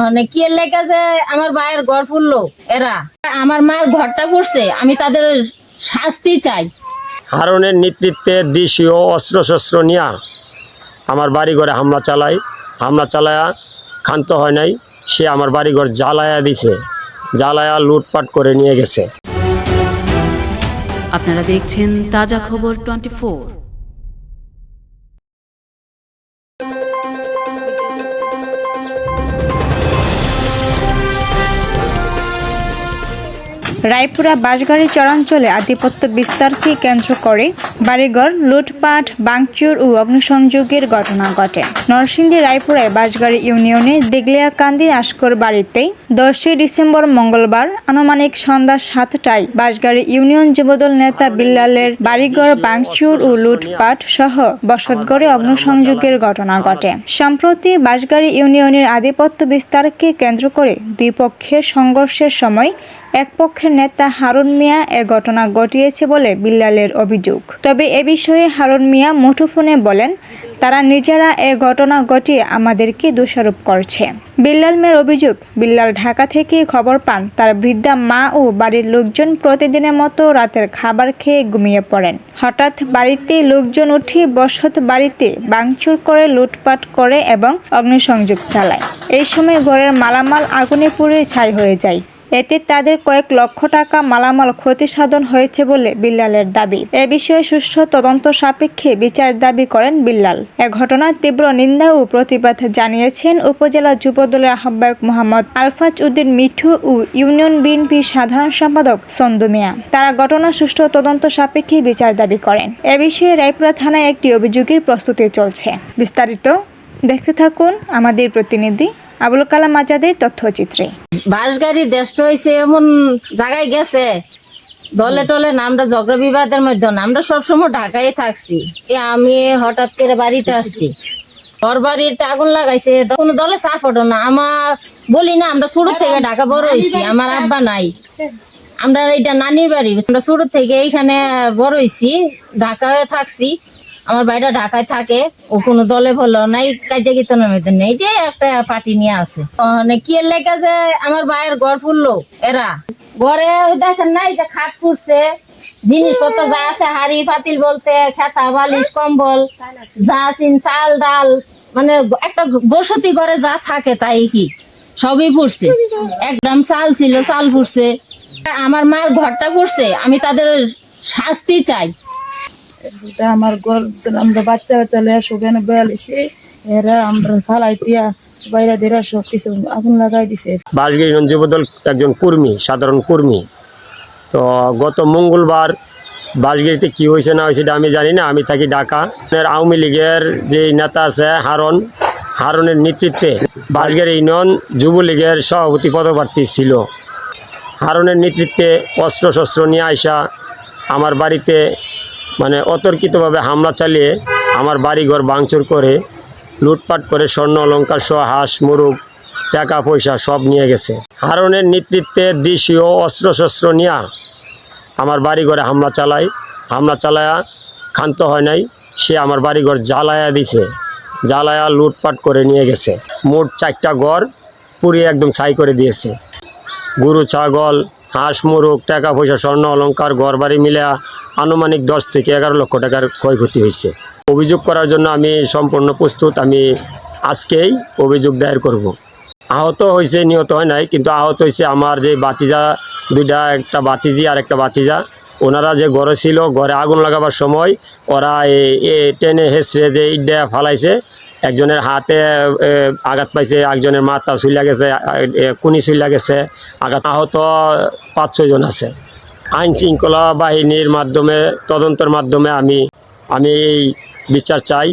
মানে কি লেগে যে আমার ভাইয়ের ঘর ফুললো? এরা। আমার মায়ের ঘরটা পড়ছে আমি তাদের শাস্তি চাই। হারনের নেতৃত্বে দেশীয় অস্ত্রশস্ত্র নিয়ে আমার বাড়িঘরে হামলা চালায়। হামলা চালায়া ক্ষান্ত হয় নাই সে আমার বাড়িঘর জ্বালায়া দিছে। জ্বালায়া লুটপাট করে নিয়ে গেছে। আপনারা দেখছেন তাজা খবর টোয়েন্টি রায়পুরা বাসগাড়ি চরাঞ্চলে আধিপত্য বিস্তারকে কেন্দ্র করে বাড়িঘর, লুটপাট বাংচুর ও অগ্নিসংযোগের ঘটনা ঘটে। নরসিংদী রায়পুরায় বাসগাড়ি ইউনিয়নের দেগলিয়াকান্দি আসকর বাড়িতে দশই ডিসেম্বর মঙ্গলবার আনুমানিক সন্ধ্যা সাতটায় বাসগাড়ি ইউনিয়ন যুবদল নেতা বিল্লালের বাড়িঘর বাংচুর ও লুটপাট সহ বসতগড়ে অগ্নিসংযোগের ঘটনা ঘটে। সম্প্রতি বাসগাড়ি ইউনিয়নের আধিপত্য বিস্তারকে কেন্দ্র করে দুই পক্ষের সংঘর্ষের সময় এক পক্ষের নেতা হারুন মিয়া এ ঘটনা ঘটিয়েছে বলে বিল্লালের অভিযোগ। তবে এ বিষয়ে হারুন মিয়া মুঠোফোনে বলেন, তারা নিজেরা এ ঘটনা ঘটিয়ে আমাদেরকে দোষারোপ করছে। বিল্লাল মেয়ের অভিযোগ, বিল্লাল ঢাকা থেকে খবর পান, তার বৃদ্ধা মা ও বাড়ির লোকজন প্রতিদিনের মতো রাতের খাবার খেয়ে ঘুমিয়ে পড়েন। হঠাৎ বাড়িতে লোকজন উঠে বসত বাড়িতে বাংচুর করে, লুটপাট করে এবং অগ্নিসংযোগ চালায়। এই সময় ঘরের মালামাল আগুনে পুড়ে ছাই হয়ে যায়। এতে তাদের কয়েক লক্ষ টাকা মালামাল ক্ষতি সাধন হয়েছে বলে বিল্লালের দাবি। এ বিষয়ে সুষ্ঠু তদন্ত সাপেক্ষে বিচার দাবি করেন বিল্লাল। এ ঘটনার তীব্র নিন্দা ও প্রতিবাদ জানিয়েছেন উপজেলা যুবদলের আহ্বায়ক মোহাম্মদ আলফাজ উদ্দিন মিঠু ও ইউনিয়ন বিএনপি সাধারণ সম্পাদক সন্দু মিয়া। তারা ঘটনা সুষ্ঠু তদন্ত সাপেক্ষে বিচার দাবি করেন। এ বিষয়ে রায়পুরা থানায় একটি অভিযোগের প্রস্তুতি চলছে। বিস্তারিত দেখতে থাকুন আমাদের প্রতিনিধি আবুল কালাম আজাদের তথ্যচিত্রে। বাস গাড়ি দেশ হয়েছে এমন জায়গায় গেছে। দলে টলে না আমরা ঝগড়া বিবাদের মধ্যে না, আমরা সবসময় ঢাকায় থাকছি। আমি হঠাৎ করে বাড়িতে আসছি। ঘর বাড়িতে আগুন লাগাইছে কোনো দলে সাপোর্টও না। আমার বলি না, আমরা ছোট থেকে ঢাকা বড় হয়েছি আমার আব্বা নাই। আমরা এটা নানির বাড়ি, আমরা ছোট থেকে এইখানে বড় হয়েছি ঢাকায় থাকছি। আমার বাড়িটা ঢাকায় থাকে, ও কোনো দলে ভালো নাই, কাজে গীতনের মধ্যে নেই, যে একটা পার্টি নিয়ে আছে। মানে কি লেগে যে আমার ভাইয়ের ঘর ফুললো, এরা? ঘরে দেখেন নাই যে খাট ফুটছে, জিনিসপত্র যা আছে, হাড়ি পাতিল বলতে, খেতা, বালিশ, কম্বল, যা চিন চাল, ডাল মানে একটা বসতি ঘরে যা থাকে তাই কি, সবই ফুটছে। এক গ্রাম চাল ছিল, চাল ফুটছে। আমার মার ঘরটা ফুটছে, আমি তাদের শাস্তি চাই। আমার ঘর আমরা বাচ্চা বাচ্চা লিয়া সুগানে বেয়ালিছি এরা আমরা ফালাই দিয়া বাইরে দিয়ে সব কিছু আগুন লাগাই দিছে। বাসগিরি যুবদল, একজন কর্মী, সাধারণ কর্মী। তো গত মঙ্গলবার বাসগিরিতে কি হয়েছে না হয়েছে আমি জানি না, আমি থাকি ঢাকা। আওয়ামী লীগের যে নেতা আছে হারন, হারনের নেতৃত্বে বাসগিরি ইউনিয়ন যুবলীগের সভাপতি পদপ্রার্থী ছিল। হারনের নেতৃত্বে অস্ত্রশস্ত্র নিয়ে আসা আমার বাড়িতে মানে অতর্কিতভাবে হামলা চালিয়ে আমার বাড়িঘর ভাঙচুর করে, লুটপাট করে স্বর্ণ অলঙ্কার সহ হাঁস, মুরগ, টাকা, পয়সা সব নিয়ে গেছে। হারনের নেতৃত্বে দেশীয় অস্ত্রশস্ত্র নিয়ে আমার বাড়িঘরে হামলা চালায়। হামলা চালায়া ক্ষান্ত হয় নাই, সে আমার বাড়িঘর জ্বালায়া দিছে। জ্বালায়া লুটপাট করে নিয়ে গেছে। মোট চারটা ঘর পুড়িয়ে একদম ছাই করে দিয়েছে। গরু, ছাগল, হাঁস, মুরগ, টাকা, পয়সা, স্বর্ণ অলঙ্কার ঘর বাড়ি মিলে আনুমানিক দশ থেকে এগারো লক্ষ টাকার ক্ষয়ক্ষতি হয়েছে। অভিযোগ করার জন্য আমি সম্পূর্ণ প্রস্তুত, আমি আজকেই অভিযোগ দায়ের করব। আহত হয়েছে, নিহত হয় নাই, কিন্তু আহত হয়েছে আমার যে বাতিজা দুইটা, একটা বাতিজি আর একটা বাতিজা ওনারা যে ঘরে ছিল, ঘরে আগুন লাগাবার সময় ওরা টেনে হেসড়ে যে ইডা ফালাইছে, একজনের হাতে আঘাত পাইছে, একজনের মাথা চুইলা গেছে কুনি চুইলা গেছে, আঘাত আহত পাঁচ ছয়জন আছে। আইন শৃঙ্খলা বাহিনীর মাধ্যমে তদন্তের মাধ্যমে আমি আমি এই বিচার চাই।